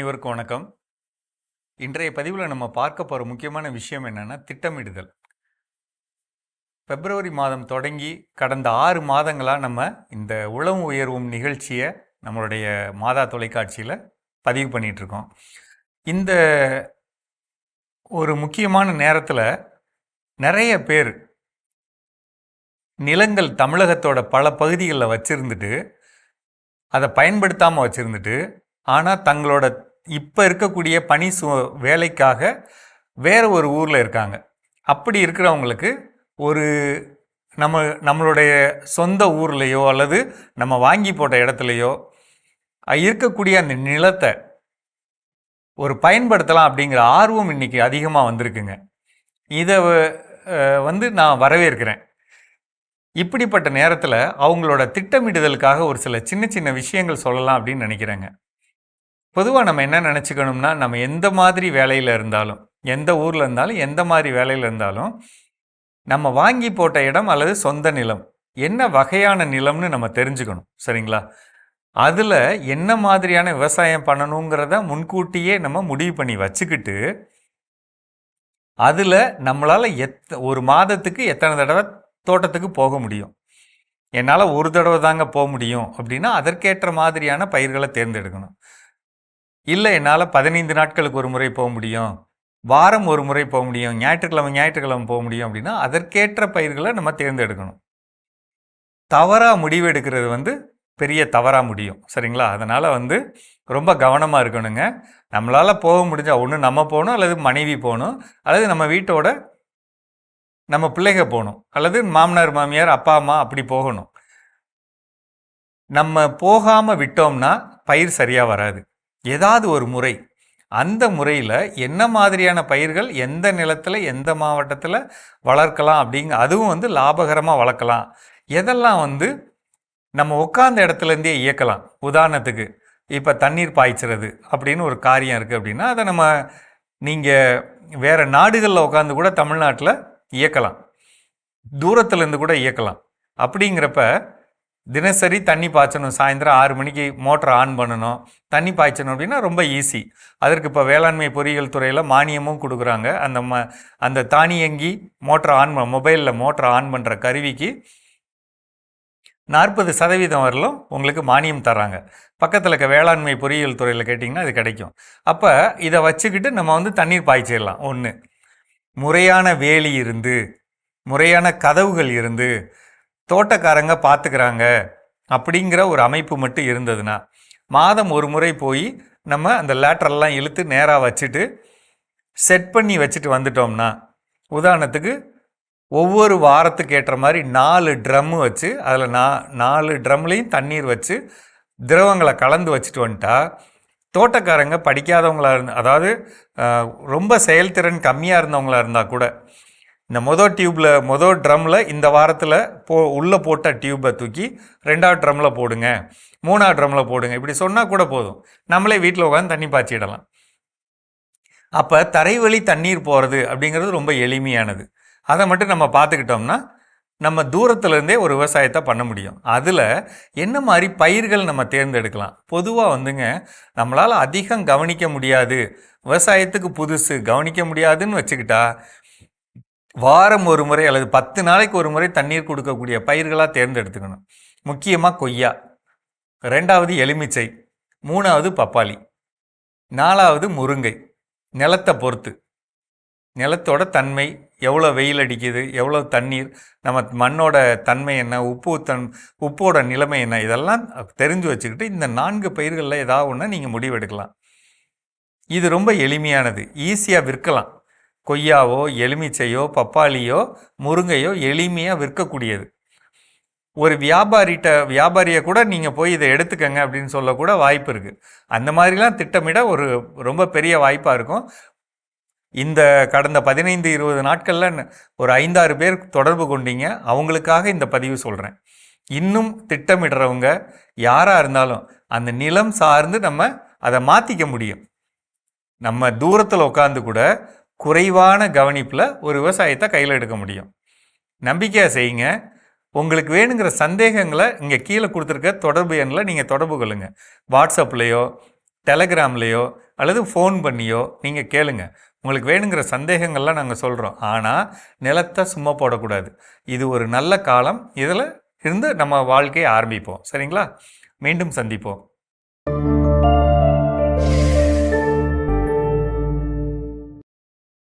அனைவருக்கும் வணக்கம். இன்றைய பதிவில் நம்ம பார்க்க போகிற முக்கியமான விஷயம் என்னென்னா திட்டமிடுதல். பிப்ரவரி மாதம் தொடங்கி கடந்த ஆறு மாதங்களாக நம்ம இந்த உளவு உயர்வும் நிகழ்ச்சியை நம்மளுடைய மாதா தொலைக்காட்சியில் பதிவு பண்ணிகிட்ருக்கோம் இந்த ஒரு முக்கியமான நேரத்தில் நிறைய பேர் நிலங்கள் தமிழகத்தோட பல பகுதிகளில் வச்சுருந்துட்டு அதை பயன்படுத்தாமல் வச்சுருந்துட்டு ஆனால் தங்களோட இப்போ இருக்கக்கூடிய பணி சு வேலைக்காக வேறு ஒரு ஊரில் இருக்காங்க. அப்படி இருக்கிறவங்களுக்கு ஒரு நம்ம நம்மளுடைய சொந்த ஊர்லேயோ அல்லது நம்ம வாங்கி போட்ட இடத்துலையோ இருக்கக்கூடிய அந்த நிலத்தை ஒரு பயன்படுத்தலாம் அப்படிங்கிற ஆர்வம் இன்னைக்கு அதிகமாக வந்திருக்குங்க. இதை வந்து நான் வரவேற்கிறேன். இப்படிப்பட்ட நேரத்தில் அவங்களோட திட்டமிடுதலுக்காக ஒரு சில சின்ன சின்ன விஷயங்கள் சொல்லலாம் அப்படின்னு நினைக்கிறேங்க. பொதுவாக நம்ம என்ன நினச்சிக்கணும்னா நம்ம எந்த மாதிரி வேலையில் இருந்தாலும் எந்த ஊரில் இருந்தாலும் எந்த மாதிரி வேலையில் இருந்தாலும் நம்ம வாங்கி போட்ட இடம் அல்லது சொந்த நிலம் என்ன வகையான நிலம்னு நம்ம தெரிஞ்சுக்கணும் சரிங்களா? அதில் என்ன மாதிரியான விவசாயம் பண்ணணுங்கிறத முன்கூட்டியே நம்ம முடிவு பண்ணி வச்சுக்கிட்டு அதில் நம்மளால் எத் ஒரு மாதத்துக்கு எத்தனை தடவை தோட்டத்துக்கு போக முடியும்? என்னால் ஒரு தடவை தாங்க போக முடியும் அப்படின்னா அதற்கேற்ற மாதிரியான பயிர்களை தேர்ந்தெடுக்கணும். இல்லை என்னால் பதினைந்து நாட்களுக்கு ஒரு முறை போக முடியும். வாரம் ஒரு முறை போக முடியும். ஞாயிற்றுக்கிழமை ஞாயிற்றுக்கிழமை போக முடியும் அப்படின்னா அதற்கேற்ற பயிர்களை நம்ம தேர்ந்தெடுக்கணும். தவறாக முடிவு எடுக்கிறது வந்து பெரிய தவறாக முடியும். சரிங்களா? அதனால் வந்து ரொம்ப கவனமாக இருக்கணுங்க. நம்மளால் போக முடிஞ்சால் ஒன்று நம்ம போகணும் அல்லது மனைவி போகணும் அல்லது நம்ம வீட்டோட நம்ம பிள்ளைங்க போகணும் அல்லது மாமனார் மாமியார் அப்பா அம்மா அப்படி போகணும். நம்ம போகாமல் விட்டோம்னா பயிர் சரியாக வராது. ஏதாவது ஒரு முறை அந்த முறையில் என்ன மாதிரியான பயிர்கள் எந்த நிலத்தில் எந்த மாவட்டத்தில் வளர்க்கலாம் அப்படிங்க அதுவும் வந்து லாபகரமாக வளர்க்கலாம். எதெல்லாம் வந்து நம்ம உட்கார்ந்த இடத்துலேருந்தே இயக்கலாம். உதாரணத்துக்கு இப்போ தண்ணீர் பாய்ச்சுறது அப்படின்னு ஒரு காரியம் இருக்குது அப்படின்னா அதை நம்ம நீங்கள் வேறு நாடுகளில் உட்காந்து கூட தமிழ்நாட்டில் இயக்கலாம். தூரத்துலேருந்து கூட இயக்கலாம். அப்படிங்கிறப்ப தினசரி தண்ணி பாய்ச்சணும். சாயந்தரம் ஆறு மணிக்கு மோட்டரை ஆன் பண்ணணும். தண்ணி பாய்ச்சணும் அப்படின்னா ரொம்ப ஈஸி அதற்கு இப்போ வேளாண்மை பொறியியல் துறையில் மானியமும் கொடுக்குறாங்க. அந்த ம அந்த தானியங்கி மோட்டரை ஆன் மொபைலில் மோட்டரை ஆன் பண்ணுற கருவிக்கு நாற்பது சதவீதம் வரலும் உங்களுக்கு மானியம் தராங்க. பக்கத்தில் இருக்க வேளாண்மை பொறியியல் துறையில் கேட்டிங்கன்னா அது கிடைக்கும். அப்போ இதை வச்சுக்கிட்டு நம்ம வந்து தண்ணீர் பாய்ச்சிடலாம். ஒன்று முறையான வேலி இருந்து முறையான கதவுகள் இருந்து தோட்டக்காரங்க பார்த்துக்கிறாங்க அப்படிங்கிற ஒரு அமைப்பு மட்டும் இருந்ததுன்னா மாதம் ஒரு முறை போய் நம்ம அந்த லேட்டரெல்லாம் இழுத்து நேராக வச்சுட்டு செட் பண்ணி வச்சுட்டு வந்துட்டோம்னா உதாரணத்துக்கு ஒவ்வொரு வாரத்துக்கு ஏற்ற மாதிரி நாலு ட்ரம்மு வச்சு அதில் நா நாலு ட்ரம்லேயும் தண்ணீர் வச்சு திரவங்களை கலந்து வச்சுட்டு வந்துட்டா தோட்டக்காரங்க படிக்காதவங்களா இருந்த அதாவது ரொம்ப செயல்திறன் கம்மியாக இருந்தவங்களா இருந்தால் கூட இந்த மொதல் டியூப்பில் மொதல் ட்ரம்மில் இந்த வாரத்தில் போ உள்ளே போட்ட டியூப்பை தூக்கி ரெண்டாவது ட்ரம்மில் போடுங்க. மூணாவது ட்ரம்மில் போடுங்க. இப்படி சொன்னால் கூட போதும். நம்மளே வீட்டில் உட்காந்து தண்ணி பாய்ச்சிடலாம். அப்போ தரைவழி தண்ணீர் போகிறது அப்படிங்கிறது ரொம்ப எளிமையானது. அதை மட்டும் நம்ம பார்த்துக்கிட்டோம்னா நம்ம தூரத்துலேருந்தே ஒரு விவசாயத்தை பண்ண முடியும். அதில் என்ன மாதிரி பயிர்கள் நம்ம தேர்ந்தெடுக்கலாம்? பொதுவாக வந்துங்க நம்மளால் அதிகம் கவனிக்க முடியாது. விவசாயத்துக்கு புதுசு கவனிக்க முடியாதுன்னு வச்சுக்கிட்டா வாரம் ஒரு முறை அல்லது பத்து நாளைக்கு ஒரு முறை தண்ணீர் கொடுக்கக்கூடிய பயிர்களாக தேர்ந்தெடுத்துக்கணும். முக்கியமாக கொய்யா. ரெண்டாவது எலுமிச்சை. மூணாவது பப்பாளி. நாலாவது முருங்கை. நிலத்தை பொறுத்து. நிலத்தோட தன்மை எவ்வளோ வெயில் அடிக்குது எவ்வளோ தண்ணீர் நம்ம மண்ணோட தன்மை என்ன உப்பு தன் உப்போட நிலைமை என்ன இதெல்லாம் தெரிஞ்சு வச்சுக்கிட்டு இந்த நான்கு பயிர்களில் ஏதாவது ஒன்று நீங்கள் முடிவெடுக்கலாம். இது ரொம்ப எளிமையானது ஈஸியாக விற்கலாம். கொய்யாவோ எலுமிச்சையோ பப்பாளியோ முருங்கையோ எளிமையாக விற்கக்கூடியது. ஒரு வியாபாரிட்ட வியாபாரியை கூட நீங்கள் போய் இதை எடுத்துக்கங்க அப்படின்னு சொல்லக்கூட வாய்ப்பு இருக்குது அந்த மாதிரிலாம் திட்டமிட ஒரு ரொம்ப பெரிய வாய்ப்பாக இருக்கும். இந்த கடந்த பதினைந்து இருபது நாட்களில் ஒரு ஐந்தாறு பேர் தொடர்பு கொண்டீங்க. அவங்களுக்காக இந்த பதிவு சொல்கிறேன் இன்னும் திட்டமிடுறவங்க யாராக இருந்தாலும் அந்த நிலம் சார்ந்து நம்ம அதை மாற்றிக்க முடியும். நம்ம தூரத்தில் உட்காந்து கூட குறைவான கவனிப்பில் ஒரு விவசாயத்தை கையில் எடுக்க முடியும். நம்பிக்கையாக செய்யுங்க. உங்களுக்கு வேணுங்கிற சந்தேகங்களை இங்கே கீழே கொடுத்துருக்க தொடர்பு எண்ணில் நீங்கள் தொடர்பு கொள்ளுங்கள் வாட்ஸ்அப்லேயோ டெலகிராம்லேயோ அல்லது ஃபோன் பண்ணியோ நீங்கள் கேளுங்க. உங்களுக்கு வேணுங்கிற சந்தேகங்கள்லாம் நாங்கள் சொல்கிறோம் ஆனால் நிலத்தை சும்மா போடக்கூடாது. இது ஒரு நல்ல காலம். இதில் இருந்து நம்ம வாழ்க்கையை ஆரம்பிப்போம். சரிங்களா? மீண்டும் சந்திப்போம்.